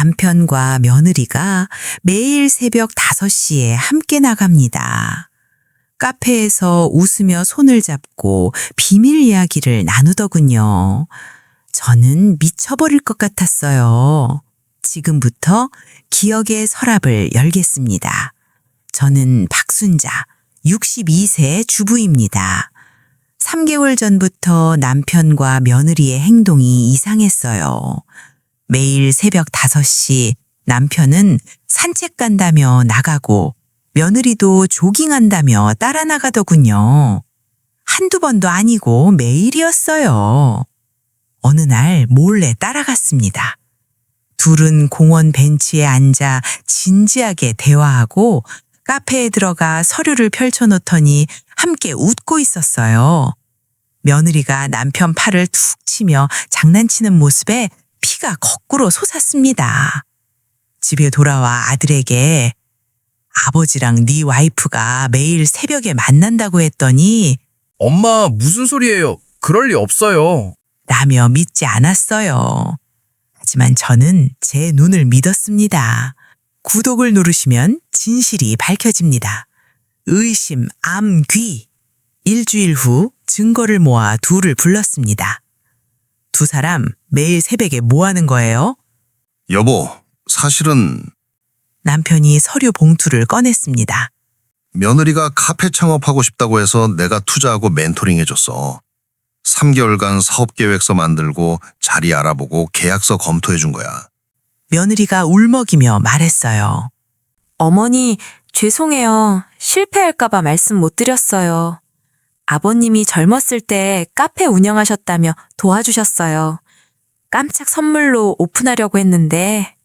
남편과 며느리가 매일 새벽 5시에 함께 나갑니다. 카페에서 웃으며 손을 잡고 비밀 이야기를 나누더군요. 저는 미쳐버릴 것 같았어요. 지금부터 기억의 서랍을 열겠습니다. 저는 박순자, 62세 주부입니다. 3개월 전부터 남편과 며느리의 행동이 이상했어요. 매일 새벽 5시 남편은 산책 간다며 나가고 며느리도 조깅한다며 따라 나가더군요. 한두 번도 아니고 매일이었어요. 어느 날 몰래 따라갔습니다. 둘은 공원 벤치에 앉아 진지하게 대화하고 카페에 들어가 서류를 펼쳐놓더니 함께 웃고 있었어요. 며느리가 남편 팔을 툭 치며 장난치는 모습에 피가 거꾸로 솟았습니다. 집에 돌아와 아들에게 아버지랑 네 와이프가 매일 새벽에 만난다고 했더니 엄마, 무슨 소리예요? 그럴 리 없어요. 라며 믿지 않았어요. 하지만 저는 제 눈을 믿었습니다. 구독을 누르시면 진실이 밝혀집니다. 의심, 암, 귀. 일주일 후 증거를 모아 둘을 불렀습니다. 두 사람 매일 새벽에 뭐 하는 거예요? 여보, 사실은 남편이 서류 봉투를 꺼냈습니다. 며느리가 카페 창업하고 싶다고 해서 내가 투자하고 멘토링 해줬어. 3개월간 사업 계획서 만들고 자리 알아보고 계약서 검토해 준 거야. 며느리가 울먹이며 말했어요. 어머니, 죄송해요. 실패할까봐 말씀 못 드렸어요. 아버님이 젊었을 때 카페 운영하셨다며 도와주셨어요. 깜짝 선물로 오픈하려고 했는데,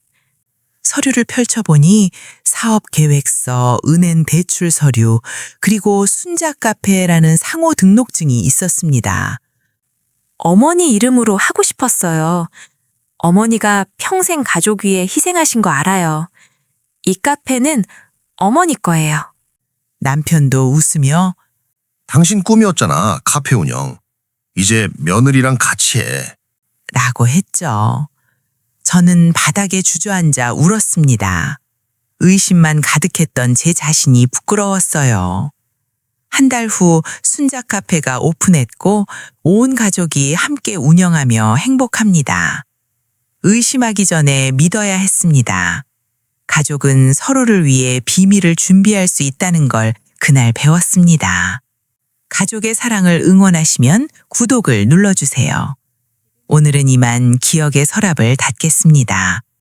서류를 펼쳐보니 사업 계획서, 은행 대출 서류, 그리고 순자 카페라는 상호 등록증이 있었습니다. 어머니 이름으로 하고 싶었어요. 어머니가 평생 가족 위해 희생하신 거 알아요. 이 카페는 어머니 거예요. 남편도 웃으며 당신 꿈이었잖아, 카페 운영. 이제 며느리랑 같이 해. 라고 했죠. 저는 바닥에 주저앉아 울었습니다. 의심만 가득했던 제 자신이 부끄러웠어요. 한 달 후 순자 카페가 오픈했고 온 가족이 함께 운영하며 행복합니다. 의심하기 전에 믿어야 했습니다. 가족은 서로를 위해 비밀을 준비할 수 있다는 걸 그날 배웠습니다. 가족의 사랑을 응원하시면 구독을 눌러주세요. 오늘은 이만 기억의 서랍을 닫겠습니다.